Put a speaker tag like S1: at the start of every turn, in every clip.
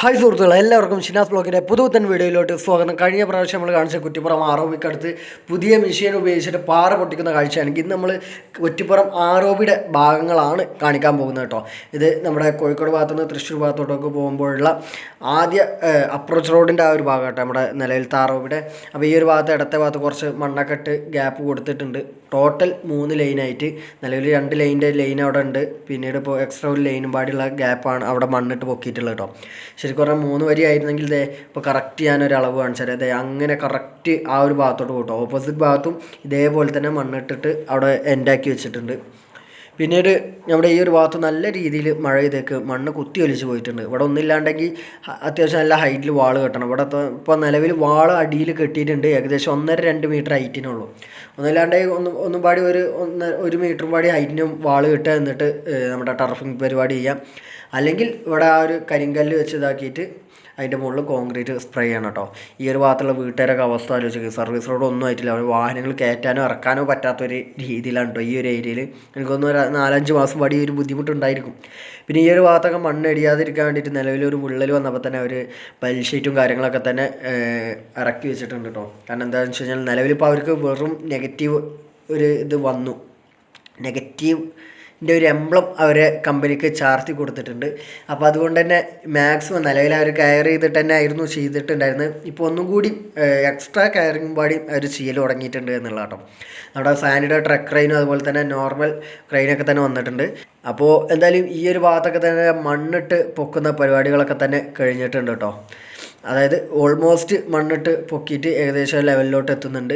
S1: Hi സുഹൃത്തുക്കളെ എല്ലാവർക്കും ഷിനാസ് ബ്ലോഗിന്റെ പുതുത്തൻ വീഡിയോയിലോട്ട് സ്വാഗതം. കഴിഞ്ഞ പ്രാവശ്യം നമ്മൾ കാണിച്ച കുറ്റിപ്പുറം ആറോബിക്കടുത്ത് പുതിയ മെഷീൻ ഉപയോഗിച്ചിട്ട് പാറ പൊട്ടിക്കുന്ന കാഴ്ചയാണ്. ഇന്ന് നമ്മൾ കുറ്റിപ്പുറം ആറോബിയുടെ ഭാഗങ്ങളാണ് കാണിക്കാൻ പോകുന്നത് കേട്ടോ. ഇത് നമ്മുടെ കോഴിക്കോട് ഭാഗത്തു നിന്ന് തൃശ്ശൂർ ഭാഗത്തോട്ടൊക്കെ പോകുമ്പോഴുള്ള ആദ്യ അപ്രോച്ച് റോഡിന്റെ ആ ഒരു ഭാഗം കേട്ടോ നമ്മുടെ നിലയിലത്തെ ആറോബിയുടെ അപ്പോൾ ഈ ഒരു ഭാഗത്ത് ഇടത്തെ ഭാഗത്ത് കുറച്ച് മണ്ണൊക്കെ ഗ്യാപ്പ് കൊടുത്തിട്ടുണ്ട്. ടോട്ടൽ മൂന്ന് ലൈനായിട്ട് നിലവിൽ രണ്ട് ലൈനിന്റെ ലൈൻ അവിടെ ഉണ്ട്. പിന്നീട് ഇപ്പോൾ എക്സ്ട്രാ ഒരു ലൈനും പാടിയുള്ള ഗ്യാപ്പാണ് അവിടെ മണ്ണിട്ട് പൊക്കിയിട്ടുള്ളത് കേട്ടോ. ശരിക്കും പറഞ്ഞാൽ മൂന്ന് വരി ആയിരുന്നെങ്കിൽ ദേ ഇപ്പോൾ കറക്റ്റ് ഞാനൊരു അളവ് കാണിച്ചാൽ ദേ അങ്ങനെ കറക്റ്റ് ആ ഒരു ഭാഗത്തോട്ട് പോട്ടോ. ഓപ്പോസിറ്റ് ഭാഗത്തും ഇതേപോലെ തന്നെ മണ്ണിട്ടിട്ട് അവിടെ എൻഡാക്കി വെച്ചിട്ടുണ്ട്. പിന്നീട് നമ്മുടെ ഈ ഒരു ഭാഗത്ത് നല്ല രീതിയിൽ മഴ ചെയ്തേക്ക് മണ്ണ് കുത്തി ഒലിച്ച് പോയിട്ടുണ്ട്. ഇവിടെ ഒന്നില്ലാണ്ടെങ്കിൽ അത്യാവശ്യം നല്ല ഹൈറ്റിൽ വാൾ കെട്ടണം. ഇവിടെ ഇപ്പോൾ നിലവിൽ വാൾ അടിയിൽ കെട്ടിയിട്ടുണ്ട്. ഏകദേശം ഒന്നര രണ്ട് മീറ്റർ ഹൈറ്റിനുള്ളൂ ഒന്നില്ലാണ്ടെങ്കിൽ ഒന്ന് ഒന്നും പാടി ഒരു ഒന്ന് ഒരു മീറ്ററും പാടി ഹൈറ്റിനും വാൾ കെട്ടുക എന്നിട്ട് നമ്മുടെ ടർഫിങ് പരിപാടി ചെയ്യാം. അല്ലെങ്കിൽ ഇവിടെ ആ ഒരു കരിങ്കല്ല് വെച്ച് ഇതാക്കിയിട്ട് അതിന്റെ മുകളിൽ കോൺക്രീറ്റ് സ്പ്രേ ചെയ്യണം കേട്ടോ. ഈ ഒരു ഭാഗത്തുള്ള വീട്ടുകാരൊക്കെ അവസ്ഥ ആലോചിക്കുക സർവീസ് റോഡ് ഒന്നും ആയിട്ടില്ല. അവർ വാഹനങ്ങൾ കയറ്റാനോ ഇറക്കാനോ പറ്റാത്തൊരു രീതിയിലാണ് കേട്ടോ ഈ ഒരു ഏരിയയിൽ എനിക്കൊന്ന് ഒരു നാലഞ്ച് മാസം പാടി ഒരു ബുദ്ധിമുട്ടുണ്ടായിരിക്കും. പിന്നെ ഈ ഒരു ഭാഗത്തൊക്കെ മണ്ണ് ഇടിയാതിരിക്കാൻ വേണ്ടിയിട്ട് നിലവിൽ ഒരു വിള്ളൽ വന്നപ്പോൾ തന്നെ അവർ പലിശീറ്റും കാര്യങ്ങളൊക്കെ തന്നെ ഇറക്കി വെച്ചിട്ടുണ്ട് കേട്ടോ. കാരണം എന്താണെന്ന് വെച്ച് കഴിഞ്ഞാൽ നിലവിലിപ്പോൾ അവർക്ക് വെറും നെഗറ്റീവ് ഒരു ഇത് വന്നു. നെഗറ്റീവ് ന്റെ ഒരു എംബ്ലം അവരെ കമ്പനിക്ക് ചാർത്തി കൊടുത്തിട്ടുണ്ട്. അപ്പോൾ അതുകൊണ്ട് തന്നെ മാക്സിമം നിലവിൽ അവർ കെയർ ചെയ്തിട്ട് തന്നെ ആയിരുന്നു ചെയ്തിട്ടുണ്ടായിരുന്നത് ഇപ്പോൾ ഒന്നും കൂടി എക്സ്ട്രാ കെയറിങ് പാടി അവർ ചെയ്യൽ തുടങ്ങിയിട്ടുണ്ട് എന്നുള്ള കേട്ടോ നമ്മുടെ സാനിയുടെ ട്രക്ക് ക്രെയിനും അതുപോലെ തന്നെ നോർമൽ ക്രെയിനൊക്കെ തന്നെ വന്നിട്ടുണ്ട്. അപ്പോൾ എന്തായാലും ഈ ഒരു ഭാഗത്തൊക്കെ തന്നെ മണ്ണിട്ട് പൊക്കുന്ന പരിപാടികളൊക്കെ തന്നെ കഴിഞ്ഞിട്ടുണ്ട് കേട്ടോ. അതായത് ഓൾമോസ്റ്റ് മണ്ണിട്ട് പൊക്കിയിട്ട് ഏകദേശം ലെവലിലോട്ട് എത്തുന്നുണ്ട്.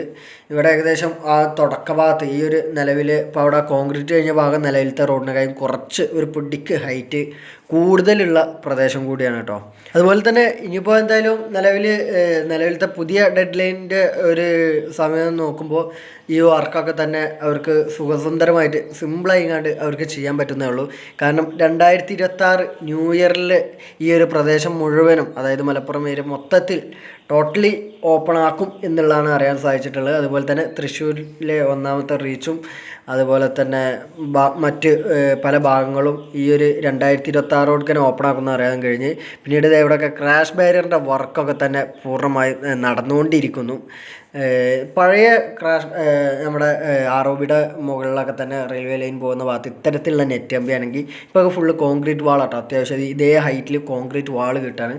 S1: ഇവിടെ ഏകദേശം ആ തുടക്ക ഭാഗത്ത് ഈ ഒരു നിലവിൽ ഇപ്പോൾ അവിടെ കോൺക്രീറ്റ് കഴിഞ്ഞ ഭാഗം നിലവിലത്തെ റോഡിനെക്കാളും കുറച്ച് ഒരു പിടിക്ക് ഹൈറ്റ് കൂടുതലുള്ള പ്രദേശം കൂടിയാണ് കേട്ടോ. അതുപോലെ തന്നെ ഇനിയിപ്പോൾ എന്തായാലും നിലവിൽ നിലവിലത്തെ പുതിയ ഡെഡ് ലൈനിന്റെ ഒരു സമയം നോക്കുമ്പോൾ ഈ വർക്കൊക്കെ തന്നെ അവർക്ക് സുഖസുന്ദരമായിട്ട് സിമ്പിളായി കണ്ട് അവർക്ക് ചെയ്യാൻ പറ്റുന്നേ ഉള്ളൂ. കാരണം രണ്ടായിരത്തി ഇരുപത്തി ന്യൂ ഇയറിൽ ഈ ഒരു പ്രദേശം മുഴുവനും അതായത് മലപ്പുറം ഏരിയ മൊത്തത്തിൽ ടോട്ടലി ഓപ്പൺ ആക്കും എന്നുള്ളതാണ് അറിയാൻ സാധിച്ചിട്ടുള്ളത്. അതുപോലെ തന്നെ തൃശ്ശൂരിലെ ഒന്നാമത്തെ റീച്ചും അതുപോലെ തന്നെ മറ്റ് പല ഭാഗങ്ങളും ഈ ഒരു രണ്ടായിരത്തി ഇരുപത്തി ആറോട് തന്നെ ഓപ്പൺ ആക്കുമെന്ന് അറിയാൻ കഴിഞ്ഞ്. പിന്നീട് ഇവിടെയൊക്കെ ക്രാഷ് ബാരിയറിന്റെ വർക്കൊക്കെ തന്നെ പൂർണമായി നടന്നുകൊണ്ടിരിക്കുന്നു. പഴയ ക്രാഷ് നമ്മുടെ ആർ ഒ ബിയുടെ മുകളിലൊക്കെ തന്നെ റെയിൽവേ ലൈൻ പോകുന്ന ഭാഗത്ത് ഇത്തരത്തിലുള്ള നെറ്റ് കമ്പി ആണെങ്കിൽ ഇപ്പോൾ ഫുള്ള് കോൺക്രീറ്റ് വാളാട്ടോ അത്യാവശ്യം ഇതേ ഹൈറ്റിൽ കോൺക്രീറ്റ് വാൾ കിട്ടാണ്.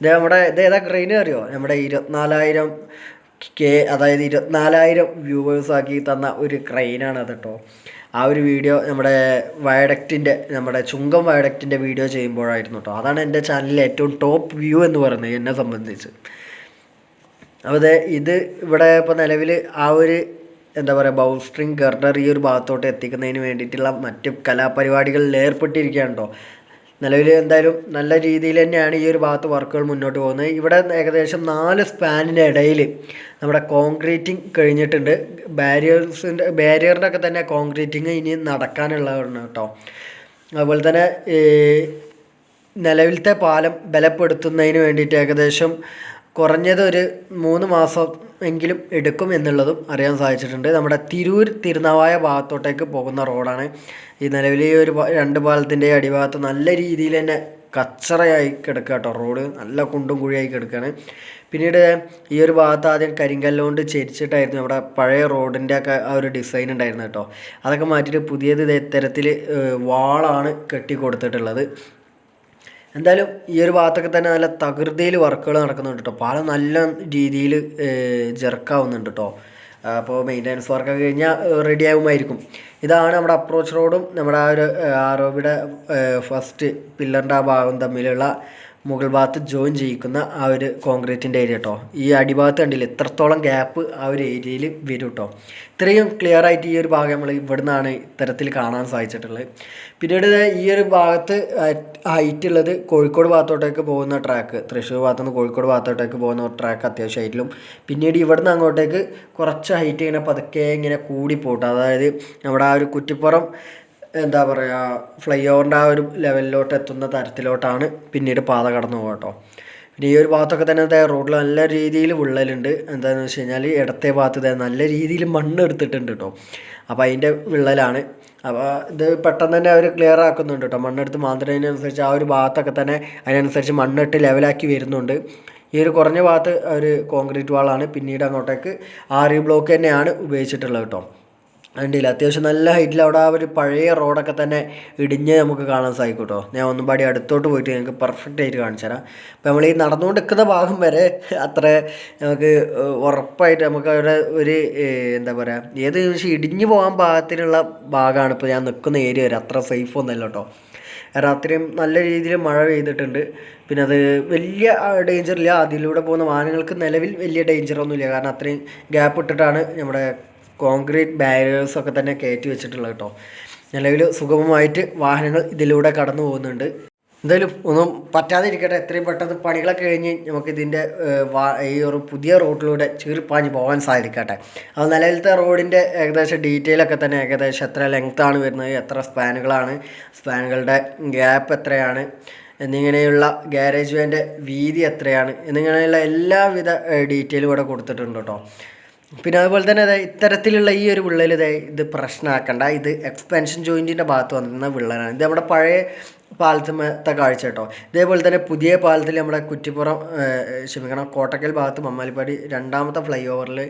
S1: ഇത് നമ്മുടെ ഇത് ഏതാ ക്രെയിൻ അറിയോ? നമ്മുടെ ഇരുപത്തിനാലായിരം കെ അതായത് ഇരുപത്തിനാലായിരം വ്യൂവേഴ്സ് ആക്കി തന്ന ഒരു ക്രെയിനാണ് അത് കേട്ടോ ആ ഒരു വീഡിയോ നമ്മുടെ വയഡക്റ്റിന്റെ നമ്മുടെ ചുങ്കം വയഡക്റ്റിന്റെ വീഡിയോ ചെയ്യുമ്പോഴായിരുന്നു കേട്ടോ അതാണ് എന്റെ ചാനലിലെ ഏറ്റവും ടോപ്പ് വ്യൂ എന്ന് പറയുന്നത് എന്നെ സംബന്ധിച്ച്. അപ്പോൾ ഇത് ഇവിടെ ഇപ്പോൾ നിലവിൽ ആ ഒരു എന്താ പറയുക ബൗൾ സ്ട്രിങ് ഗർഡർ ഈ ഒരു ഭാഗത്തോട്ട് എത്തിക്കുന്നതിന് വേണ്ടിയിട്ടുള്ള മറ്റ് കലാപരിപാടികളിൽ ഏർപ്പെട്ടിരിക്കുകയാണ് കേട്ടോ നിലവിൽ എന്തായാലും നല്ല രീതിയിൽ തന്നെയാണ് ഈ ഒരു ഭാഗത്ത് വർക്കുകൾ മുന്നോട്ട് പോകുന്നത്. ഇവിടെ ഏകദേശം നാല് സ്പാനിന്റെ ഇടയിൽ നമ്മുടെ കോൺക്രീറ്റിംഗ് കഴിഞ്ഞിട്ടുണ്ട്. ബാരിയേഴ്സിന്റെ ബാരിയറിന്റെ ഒക്കെ തന്നെ കോൺക്രീറ്റിംഗ് ഇനി നടക്കാനുള്ളതാണ് കേട്ടോ. അതുപോലെ തന്നെ നിലവിലത്തെ പാലം ബലപ്പെടുത്തുന്നതിന് വേണ്ടിയിട്ട് ഏകദേശം കുറഞ്ഞത് ഒരു മൂന്ന് മാസം എങ്കിലും എടുക്കും എന്നുള്ളതും അറിയാൻ സാധിച്ചിട്ടുണ്ട്. നമ്മുടെ തിരൂർ തിരുനാവായ ഭാഗത്തോട്ടേക്ക് പോകുന്ന റോഡാണ്. ഈ നിലവിൽ ഈ ഒരു രണ്ട് പാലത്തിന്റെ അടിഭാഗത്ത് നല്ല രീതിയിൽ തന്നെ കച്ചറയായി കിടക്കുക കേട്ടോ റോഡ്. നല്ല കുണ്ടും കുഴിയായി കിടക്കുകയാണ്. പിന്നീട് ഈ ഒരു ഭാഗത്ത് ആദ്യം കരിങ്കല്ലുകൊണ്ട് ചെരിച്ചിട്ടായിരുന്നു നമ്മുടെ പഴയ റോഡിന്റെ ഒക്കെ ആ ഒരു ഡിസൈൻ ഉണ്ടായിരുന്നു കേട്ടോ. അതൊക്കെ മാറ്റിയിട്ട് പുതിയത് തരത്തിൽ വാളാണ് കെട്ടി കൊടുത്തിട്ടുള്ളത് എന്തായാലും ഈ ഒരു ഭാഗത്തൊക്കെ തന്നെ നല്ല തകൃതിയിൽ വർക്കുകൾ നടക്കുന്നുണ്ട് കേട്ടോ പാലം നല്ല രീതിയിൽ ജെർക്കാവുന്നുണ്ട് കേട്ടോ അപ്പോൾ മെയിന്റനൻസ് വർക്കൊക്കെ കഴിഞ്ഞാൽ റെഡി ആകുമായിരിക്കും ഇതാണ് നമ്മുടെ അപ്രോച്ച് റോഡും നമ്മുടെ ആ ഒരു ആറോബിയുടെ ഫസ്റ്റ് പില്ലറിന്റെ ആ ഭാഗം തമ്മിലുള്ള മുകൾ ഭാഗത്ത് ജോയിൻ ചെയ്യിക്കുന്ന ആ ഒരു കോൺക്രീറ്റിന്റെ ഏരിയ കേട്ടോ ഈ അടിഭാഗത്ത് കണ്ടില്ല ഇത്രത്തോളം ഗ്യാപ്പ് ആ ഒരു ഏരിയയിൽ വരും കേട്ടോ ഇത്രയും ക്ലിയർ ആയിട്ട് ഈ ഒരു ഭാഗം നമ്മൾ ഇവിടെ നിന്നാണ് ഇത്തരത്തിൽ കാണാൻ സാധിച്ചിട്ടുള്ളത്. പിന്നീട് ഈ ഒരു ഭാഗത്ത് ഹൈറ്റ് ഉള്ളത് കോഴിക്കോട് ഭാഗത്തോട്ടേക്ക് പോകുന്ന ട്രാക്ക് തൃശ്ശൂർ ഭാഗത്തു നിന്ന് കോഴിക്കോട് ഭാഗത്തോട്ടേക്ക് പോകുന്ന ട്രാക്ക് അത്യാവശ്യം ഹൈറ്റിലും പിന്നീട് ഇവിടുന്ന് അങ്ങോട്ടേക്ക് കുറച്ച് ഹൈറ്റ് ഇങ്ങനെ പതുക്കെ ഇങ്ങനെ കൂടി അതായത് നമ്മുടെ ആ ഒരു കുറ്റിപ്പുറം എന്താ പറയുക ഫ്ലൈ ഓവറിന്റെ ആ ഒരു ലെവലിലോട്ട് എത്തുന്ന തരത്തിലോട്ടാണ് പിന്നീട് പാത കടന്നു പോകുക കേട്ടോ പിന്നെ ഈ ഒരു ഭാഗത്തൊക്കെ തന്നെ ദേ റോഡിൽ നല്ല രീതിയിൽ വിള്ളലുണ്ട്. എന്താണെന്ന് വെച്ച് കഴിഞ്ഞാൽ ഇടത്തെ ഭാഗത്ത് നല്ല രീതിയിൽ മണ്ണ് എടുത്തിട്ടുണ്ട് കേട്ടോ അപ്പോൾ അതിന്റെ വിള്ളലാണ്. അപ്പോൾ ഇത് പെട്ടെന്ന് തന്നെ അവർ ക്ലിയർ ആക്കുന്നുണ്ട് കേട്ടോ മണ്ണെടുത്ത് മാന്തുന്നതിനനുസരിച്ച് ആ ഒരു ഭാഗത്തൊക്കെ തന്നെ അതിനനുസരിച്ച് മണ്ണിട്ട് ലെവലാക്കി വരുന്നുണ്ട്. ഈ ഒരു കുറഞ്ഞ ഭാഗത്ത് ഒരു കോൺക്രീറ്റ് വാളാണ് പിന്നീട് അങ്ങോട്ടേക്ക് ആറി ബ്ലോക്ക് തന്നെയാണ് ഉപയോഗിച്ചിട്ടുള്ളത് കേട്ടോ കണ്ടില്ല. അത്യാവശ്യം നല്ല ഹൈറ്റിൽ അവിടെ ആ ഒരു പഴയ റോഡൊക്കെ തന്നെ ഇടിഞ്ഞ് നമുക്ക് കാണാൻ സാധിക്കും കേട്ടോ ഞാൻ ഒന്നും പാടി അടുത്തോട്ട് പോയിട്ട് ഞങ്ങൾക്ക് പെർഫെക്റ്റ് ആയിട്ട് കാണിച്ചു തരാം. അപ്പോൾ നമ്മൾ ഈ നടന്നുകൊണ്ട് നിൽക്കുന്ന ഭാഗം വരെ അത്ര നമുക്ക് ഉറപ്പായിട്ട് നമുക്ക് അവിടെ ഒരു എന്താ പറയുക ഏത് പക്ഷേ ഇടിഞ്ഞു പോകാൻ പാകത്തിനുള്ള ഭാഗമാണ് ഇപ്പോൾ ഞാൻ നിൽക്കുന്ന ഏരിയ വരെ. അത്ര സേഫ് ഒന്നുമല്ല കേട്ടോ കാരണം അത്രയും നല്ല രീതിയിൽ മഴ പെയ്തിട്ടുണ്ട്. പിന്നെ അത് വലിയ ഡേഞ്ചർ ഇല്ല. അതിലൂടെ പോകുന്ന വാഹനങ്ങൾക്ക് നിലവിൽ വലിയ ഡേഞ്ചർ ഒന്നുമില്ല. കാരണം അത്രയും ഗ്യാപ്പ് ഇട്ടിട്ടാണ് നമ്മുടെ കോൺക്രീറ്റ് ബാരിയേഴ്സ് ഒക്കെ തന്നെ കയറ്റി വെച്ചിട്ടുള്ളത് കേട്ടോ. നിലവിൽ സുഗമമായിട്ട് വാഹനങ്ങൾ ഇതിലൂടെ കടന്നു പോകുന്നുണ്ട്. എന്തായാലും ഒന്നും പറ്റാതിരിക്കട്ടെ എത്രയും പെട്ടെന്ന് പണികളൊക്കെ കഴിഞ്ഞ് നമുക്ക് ഇതിന്റെ ഈ ഒരു പുതിയ റോഡിലൂടെ ചീറിപ്പാഞ്ഞ് പോകാൻ സാധിക്കട്ടെ. അത് നിലവിലത്തെ റോഡിന്റെ ഏകദേശം ഡീറ്റെയിലൊക്കെ തന്നെ ഏകദേശം എത്ര ലെങ്ത് ആണ് വരുന്നത് എത്ര സ്പാനുകളാണ് സ്പാനുകളുടെ ഗ്യാപ്പ് എത്രയാണ് എന്നിങ്ങനെയുള്ള ഗാരേജ് വേന്റെ വീതി എത്രയാണ് എന്നിങ്ങനെയുള്ള എല്ലാവിധ ഡീറ്റെയിലും ഇവിടെ കൊടുത്തിട്ടുണ്ട് കേട്ടോ. പിന്നെ അതുപോലെ തന്നെ അതായത് ഇത്തരത്തിലുള്ള ഈ ഒരു വിള്ളൽ ഇത് പ്രശ്നമാക്കണ്ട. ഇത് എക്സ്പെൻഷൻ ജോയിന്റിന്റെ ഭാഗത്ത് വന്നിരുന്ന വിള്ളലാണ്. ഇത് നമ്മുടെ പഴയ പാലത്തുമത്തെ കാഴ്ച കേട്ടോ. ഇതേപോലെ തന്നെ പുതിയ പാലത്തിൽ നമ്മുടെ കുറ്റിപ്പുറം ക്ഷമിക്കണം കോട്ടക്കൽ ഭാഗത്ത് മമ്മാലിപ്പാടി രണ്ടാമത്തെ ഫ്ലൈ ഓവറിൽ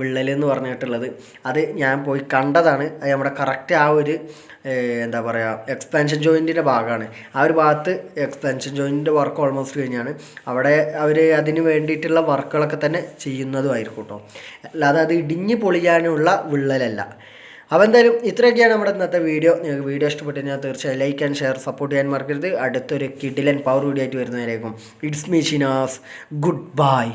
S1: വിള്ളൽ എന്ന് പറഞ്ഞിട്ടുള്ളത്. അത് ഞാൻ പോയി കണ്ടതാണ്. അത് നമ്മുടെ കറക്റ്റ് ആ ഒരു എന്താ പറയുക എക്സ്പാൻഷൻ ജോയിന്റിന്റെ ഭാഗമാണ്. ആ ഒരു ഭാഗത്ത് എക്സ്പാൻഷൻ ജോയിന്റിന്റെ വർക്ക് ഓൾമോസ്റ്റ് കഴിഞ്ഞാണ്. അവിടെ അവർ അതിന് വേണ്ടിയിട്ടുള്ള വർക്കുകളൊക്കെ തന്നെ ചെയ്യുന്നതുമായിരിക്കും കേട്ടോ. അല്ലാതെ അത് ഇടിഞ്ഞ് പൊളിയാനുള്ള വിള്ളലല്ല. അപ്പോൾ എന്തായാലും ഇത്രയൊക്കെയാണ് നമ്മുടെ ഇന്നത്തെ വീഡിയോ. നിങ്ങൾക്ക് വീഡിയോ ഇഷ്ടപ്പെട്ടു ഞാൻ തീർച്ചയായും ലൈക്ക് ആൻഡ് ഷെയർ സപ്പോർട്ട് ചെയ്യാൻ മറക്കരുത്. അടുത്തൊരു കിഡിലൻ പവർ വീഡിയോ ആയിട്ട് വരുന്നതായിരിക്കും it's me Shinas good bye